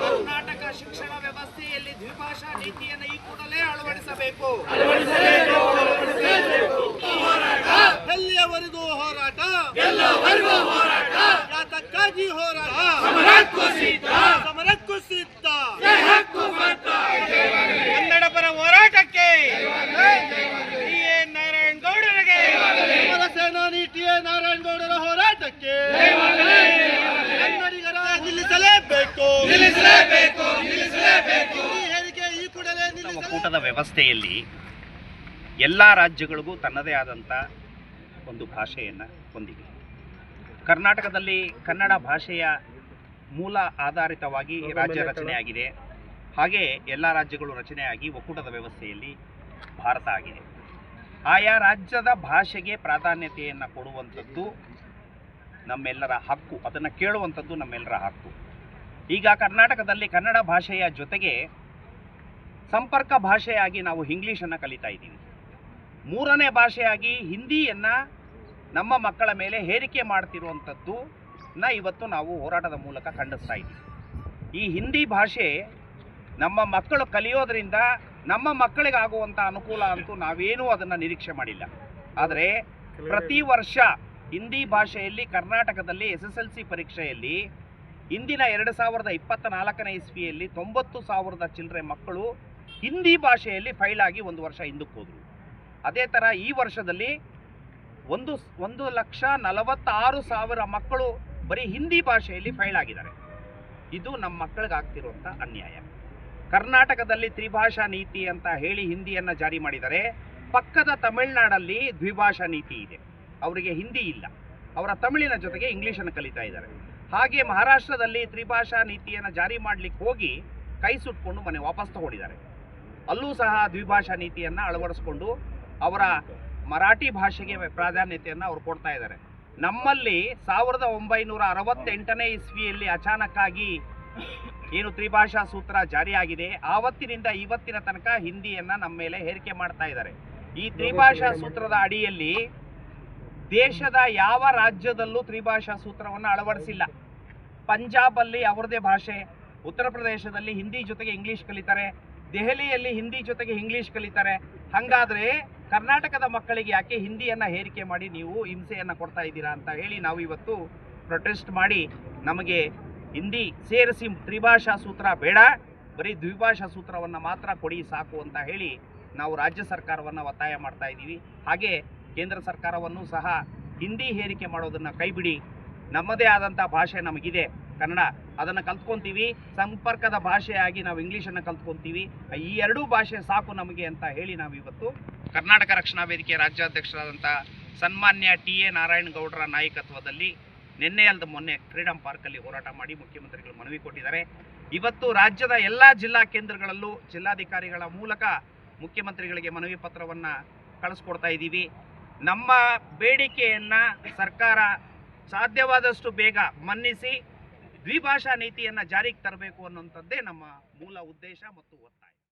ಕರ್ನಾಟಕ ಶಿಕ್ಷಣ ವ್ಯವಸ್ಥೆಯಲ್ಲಿ ದ್ವಿಭಾಷಾ ನೀತಿಯನ್ನು ಈ ಕೂಡಲೇ ಅಳವಡಿಸಬೇಕು ಎಲ್ಲಿಯವರೆಗೂ ಹೋರಾಟ ಎಲ್ಲವರೆಗೂ ಹೋರಾಟ ಯಾತಕ್ಕಾಗಿ ಹೋರಾಟ ಹೋರಾಟಕ್ಕೆ ಕನ್ನಡಿಗರ ನಿಲ್ಲಿಸಲೇಬೇಕು. ನಿಲ್ಲಿಸಲೇಬೇಕು ನಿಲ್ಲಿಸಲೇಬೇಕು. ಈ ಹೇಳಿಕೆ ಈ ಕೂಡಲೇ ನಮ್ಮ ಒಕ್ಕೂಟದ ವ್ಯವಸ್ಥೆಯಲ್ಲಿ ಎಲ್ಲ ರಾಜ್ಯಗಳಿಗೂ ತನ್ನದೇ ಆದಂಥ ಒಂದು ಭಾಷೆಯನ್ನು ಹೊಂದಿದೆ. ಕರ್ನಾಟಕದಲ್ಲಿ ಕನ್ನಡ ಭಾಷೆಯ ಮೂಲ ಆಧಾರಿತವಾಗಿ ರಾಜ್ಯ ರಚನೆಯಾಗಿದೆ ಹಾಗೆ ಎಲ್ಲ ರಾಜ್ಯಗಳು ರಚನೆಯಾಗಿ ಒಕ್ಕೂಟದ ವ್ಯವಸ್ಥೆಯಲ್ಲಿ ಭಾರತ ಆಗಿದೆ. ಆಯಾ ರಾಜ್ಯದ ಭಾಷೆಗೆ ಪ್ರಾಧಾನ್ಯತೆಯನ್ನು ಕೊಡುವಂಥದ್ದು ನಮ್ಮೆಲ್ಲರ ಹಕ್ಕು, ಅದನ್ನು ಕೇಳುವಂಥದ್ದು ನಮ್ಮೆಲ್ಲರ ಹಕ್ಕು. ಈಗ ಕರ್ನಾಟಕದಲ್ಲಿ ಕನ್ನಡ ಭಾಷೆಯ ಜೊತೆಗೆ ಸಂಪರ್ಕ ಭಾಷೆಯಾಗಿ ನಾವು ಇಂಗ್ಲೀಷನ್ನು ಕಲಿತಾ ಇದ್ದೀವಿ. ಮೂರನೇ ಭಾಷೆಯಾಗಿ ಹಿಂದಿಯನ್ನು ನಮ್ಮ ಮಕ್ಕಳ ಮೇಲೆ ಹೇರಿಕೆ ಮಾಡ್ತಿರುವಂಥದ್ದು ನ ಇವತ್ತು ನಾವು ಹೋರಾಟದ ಮೂಲಕ ಖಂಡಿಸ್ತಾ ಇದ್ದೀವಿ. ಈ ಹಿಂದಿ ಭಾಷೆ ನಮ್ಮ ಮಕ್ಕಳು ಕಲಿಯೋದ್ರಿಂದ ನಮ್ಮ ಮಕ್ಕಳಿಗಾಗುವಂಥ ಅನುಕೂಲ ಅಂತೂ ನಾವೇನೂ ಅದನ್ನು ನಿರೀಕ್ಷೆ ಮಾಡಿಲ್ಲ. ಆದರೆ ಪ್ರತಿ ವರ್ಷ ಹಿಂದಿ ಭಾಷೆಯಲ್ಲಿ ಕರ್ನಾಟಕದಲ್ಲಿ ಎಸ್ ಎಸ್ ಎಲ್ ಸಿ ಪರೀಕ್ಷೆಯಲ್ಲಿ ಇಂದಿನ ಎರಡು ಸಾವಿರದ ಇಪ್ಪತ್ತ ನಾಲ್ಕನೇ ಇಸ್ವಿಯಲ್ಲಿ ತೊಂಬತ್ತು ಸಾವಿರದ ಚಿಲ್ಲರೆ ಮಕ್ಕಳು ಹಿಂದಿ ಭಾಷೆಯಲ್ಲಿ ಫೈಲ್ ಆಗಿ ಒಂದು ವರ್ಷ ಹಿಂದಕ್ಕೆ ಹೋದರು. ಅದೇ ಥರ ಈ ವರ್ಷದಲ್ಲಿ ಒಂದು ಒಂದು ಲಕ್ಷ ನಲವತ್ತಾರು ಸಾವಿರ ಮಕ್ಕಳು ಬರೀ ಹಿಂದಿ ಭಾಷೆಯಲ್ಲಿ ಫೈಲ್ ಆಗಿದ್ದಾರೆ. ಇದು ನಮ್ಮ ಮಕ್ಕಳಿಗೆ ಆಗ್ತಿರುವಂಥ ಅನ್ಯಾಯ. ಕರ್ನಾಟಕದಲ್ಲಿ ತ್ರಿಭಾಷಾ ನೀತಿ ಅಂತ ಹೇಳಿ ಹಿಂದಿಯನ್ನು ಜಾರಿ ಮಾಡಿದರೆ ಪಕ್ಕದ ತಮಿಳುನಾಡಲ್ಲಿ ದ್ವಿಭಾಷಾ ನೀತಿ ಇದೆ. ಅವರಿಗೆ ಹಿಂದಿ ಇಲ್ಲ. ಅವರ ತಮಿಳಿನ ಜೊತೆಗೆ ಇಂಗ್ಲೀಷನ್ನು ಕಲಿತಾ ಇದ್ದಾರೆ. ಹಾಗೆ ಮಹಾರಾಷ್ಟ್ರದಲ್ಲಿ ತ್ರಿಭಾಷಾ ನೀತಿಯನ್ನು ಜಾರಿ ಮಾಡಲಿಕ್ಕೆ ಹೋಗಿ ಕೈ ಸುಟ್ಕೊಂಡು ಮನೆ ವಾಪಸ್ ತಗೊಂಡಿದ್ದಾರೆ. ಅಲ್ಲೂ ಸಹ ದ್ವಿಭಾಷಾ ನೀತಿಯನ್ನು ಅಳವಡಿಸ್ಕೊಂಡು ಅವರ ಮರಾಠಿ ಭಾಷೆಗೆ ಪ್ರಾಧಾನ್ಯತೆಯನ್ನು ಅವರು ಕೊಡ್ತಾ ಇದ್ದಾರೆ. ನಮ್ಮಲ್ಲಿ ಸಾವಿರದ ಒಂಬೈನೂರ ಅರವತ್ತೆಂಟನೇ ಇಸ್ವಿಯಲ್ಲಿ ಅಚಾನಕ್ಕಾಗಿ ಏನು ತ್ರಿಭಾಷಾ ಸೂತ್ರ ಜಾರಿಯಾಗಿದೆ ಆವತ್ತಿನಿಂದ ಇವತ್ತಿನ ತನಕ ಹಿಂದಿಯನ್ನು ನಮ್ಮ ಮೇಲೆ ಹೇರಿಕೆ ಮಾಡ್ತಾ ಇದ್ದಾರೆ. ಈ ತ್ರಿಭಾಷಾ ಸೂತ್ರದ ಅಡಿಯಲ್ಲಿ ದೇಶದ ಯಾವ ರಾಜ್ಯದಲ್ಲೂ ತ್ರಿಭಾಷಾ ಸೂತ್ರವನ್ನು ಅಳವಡಿಸಿಲ್ಲ. ಪಂಜಾಬಲ್ಲಿ ಅವರದೇ ಭಾಷೆ, ಉತ್ತರ ಪ್ರದೇಶದಲ್ಲಿ ಹಿಂದಿ ಜೊತೆಗೆ ಇಂಗ್ಲಿಷ್ ಕಲಿತಾರೆ, ದೆಹಲಿಯಲ್ಲಿ ಹಿಂದಿ ಜೊತೆಗೆ ಇಂಗ್ಲಿಷ್ ಕಲಿತಾರೆ. ಹಾಗಾದ್ರೆ ಕರ್ನಾಟಕದ ಮಕ್ಕಳಿಗೆ ಯಾಕೆ ಹಿಂದಿಯನ್ನು ಹೇರಿಕೆ ಮಾಡಿ ನೀವು ಹಿಂಸೆಯನ್ನು ಕೊಡ್ತಾ ಇದ್ದೀರಾ ಅಂತ ಹೇಳಿ ನಾವು ಇವತ್ತು ಪ್ರೊಟೆಸ್ಟ್ ಮಾಡಿ ನಮಗೆ ಹಿಂದಿ ಸೇರಿಸಿ ತ್ರಿಭಾಷಾ ಸೂತ್ರ ಬೇಡ, ಬರೀ ದ್ವಿಭಾಷಾ ಸೂತ್ರವನ್ನು ಮಾತ್ರ ಕೊಡಿ ಸಾಕು ಅಂತ ಹೇಳಿ ನಾವು ರಾಜ್ಯ ಸರ್ಕಾರವನ್ನು ಒತ್ತಾಯ ಮಾಡ್ತಾ ಇದ್ದೀವಿ. ಹಾಗೆ ಕೇಂದ್ರ ಸರ್ಕಾರವನ್ನು ಸಹ ಹಿಂದಿ ಹೇರಿಕೆ ಮಾಡೋದನ್ನು ಕೈಬಿಡಿ. ನಮ್ಮದೇ ಆದಂಥ ಭಾಷೆ ನಮಗಿದೆ. ಕನ್ನಡ, ಅದನ್ನು ಕಲ್ತ್ಕೊತೀವಿ. ಸಂಪರ್ಕದ ಭಾಷೆಯಾಗಿ ನಾವು ಇಂಗ್ಲೀಷನ್ನು ಕಲ್ತ್ಕೊತೀವಿ. ಈ ಎರಡೂ ಭಾಷೆ ಸಾಕು ನಮಗೆ ಅಂತ ಹೇಳಿ ನಾವು ಇವತ್ತು ಕರ್ನಾಟಕ ರಕ್ಷಣಾ ವೇದಿಕೆ ರಾಜ್ಯಾಧ್ಯಕ್ಷರಾದಂಥ ಸನ್ಮಾನ್ಯ ಟಿ ಎ ನಾರಾಯಣಗೌಡರ ನಾಯಕತ್ವದಲ್ಲಿ ನಿನ್ನೆ ಅಲ್ಲದ ಮೊನ್ನೆ ಫ್ರೀಡಂ ಪಾರ್ಕಲ್ಲಿ ಹೋರಾಟ ಮಾಡಿ ಮುಖ್ಯಮಂತ್ರಿಗಳು ಮನವಿ ಕೊಟ್ಟಿದ್ದಾರೆ. ಇವತ್ತು ರಾಜ್ಯದ ಎಲ್ಲ ಜಿಲ್ಲಾ ಕೇಂದ್ರಗಳಲ್ಲೂ ಜಿಲ್ಲಾಧಿಕಾರಿಗಳ ಮೂಲಕ ಮುಖ್ಯಮಂತ್ರಿಗಳಿಗೆ ಮನವಿ ಪತ್ರವನ್ನು ಕಳಿಸ್ಕೊಡ್ತಾ ಇದ್ದೀವಿ. ನಮ್ಮ ಬೇಡಿಕೆಯನ್ನು ಸರ್ಕಾರ ಸಾಧ್ಯವಾದಷ್ಟು ಬೇಗ ಮನ್ನಿಸಿ ದ್ವಿಭಾಷಾ ನೀತಿಯನ್ನು ಜಾರಿಗೆ ತರಬೇಕು ಅನ್ನುವಂಥದ್ದೇ ನಮ್ಮ ಮೂಲ ಉದ್ದೇಶ ಮತ್ತು ಒತ್ತಾಯ.